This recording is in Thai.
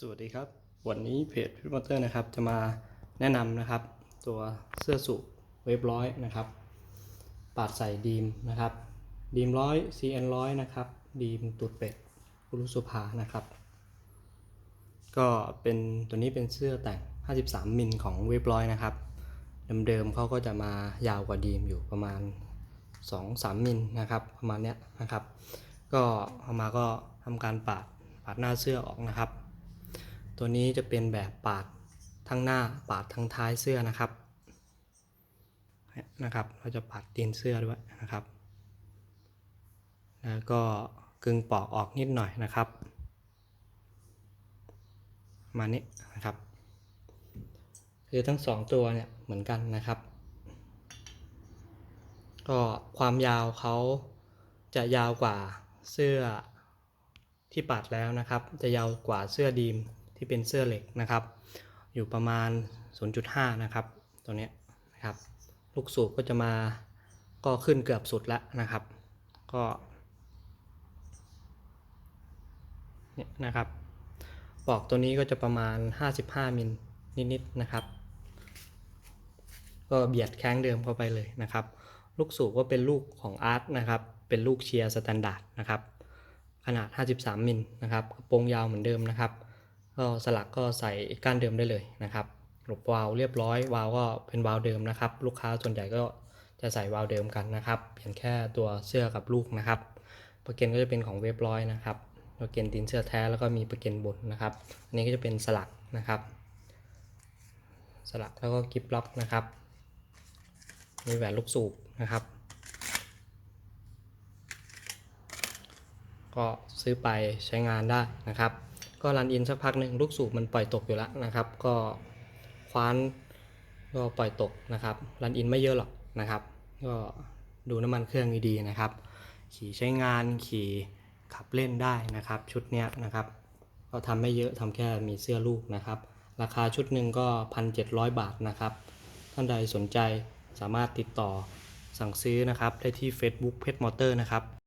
สวัสดีครับ วันนี้เพจพิมพ์เตอร์นะครับจะมาแนะนำนะครับ ตัวเสื้อสูบเวฟร้อยนะครับปาดใส่ดีมนะครับ ดีมร้อย CN ร้อยนะครับ ดีมตุดเป็ดคุรุสุภานะครับ ก็เป็นตัวนี้เป็นเสื้อแต่ง 53 มิลของเวฟร้อยนะครับ เดิมๆเขาก็จะมายาวกว่าดีมอยู่ประมาณ 2-3 มิลนะครับ ประมาณเนี้ยนะครับ ก็เอามาก็ทำการปาดปาดหน้าเสื้อออกนะครับ ตัวนี้จะเป็นแบบปาดทั้งหน้าปาดทั้งท้ายเสื้อนะครับนะครับ เราจะปาดตีนเสื้อด้วยนะครับ แล้วก็กึ่งปอกออกนิดหน่อยนะครับ มานี้นะครับ คือทั้งสองตัวเนี่ยเหมือนกันนะครับ ก็ความยาวเขาจะยาวกว่าเสื้อที่ปัดแล้วนะครับ จะยาวกว่าเสื้อดีม ที่เป็นเสื้อเหล็กนะครับ อยู่ประมาณ 0.5 นะครับตัวนี้นะครับลูกสูบก็จะมาก็ขึ้นเกือบสุดแล้วนะครับ ก็เนี่ยนะครับปลอกตัวนี้ก็จะประมาณ 55 มิลนิดๆนะครับ ก็เบียดแข้งเดิมเข้าไปเลยนะครับ ลูกสูบก็เป็นลูกของอาร์ตนะครับ เป็นลูกเชียร์สแตนดาร์ดนะครับ ขนาด 53 มิลนะครับกระโปรงยาวเหมือนเดิมนะครับ ก็สลักก็ใส่ก้านเดิมได้เลยนะครับหลบวาล์วเรียบร้อยวาล์วก็เป็นวาล์วเดิมนะครับ ลูกค้าส่วนใหญ่ก็จะใส่วาล์วเดิมกันนะครับ เปลี่ยนแค่ตัวเสื้อกับลูกนะครับประเก็นก็จะเป็นของเวฟร้อยนะครับประเก็นตีนเสื้อแท้แล้วก็มีประเก็นบนนะครับ อันนี้ก็จะเป็นสลักนะครับ สลักแล้วก็กิฟล็อกนะครับมีแหวนลูกสูบนะครับ ก็ซื้อไปใช้งานได้นะครับ ก็รันอินสักพักหนึ่งลูกสูบมันปล่อยตกอยู่แล้วนะครับ ก็คว้านก็ปล่อยตกนะครับรันอินไม่เยอะหรอกนะครับ ก็ดูน้ำมันเครื่องดีๆนะครับ ขี่ใช้งานขี่ขับเล่นได้นะครับ ชุดเนี้ยนะครับก็ทำไม่เยอะทำแค่มีเสื้อลูกนะครับ ราคาชุดหนึ่งก็ 1,700 บาทนะครับ ท่านใดสนใจสามารถติดต่อสั่งซื้อนะครับได้ที่ Facebook Pet Motor นะครับ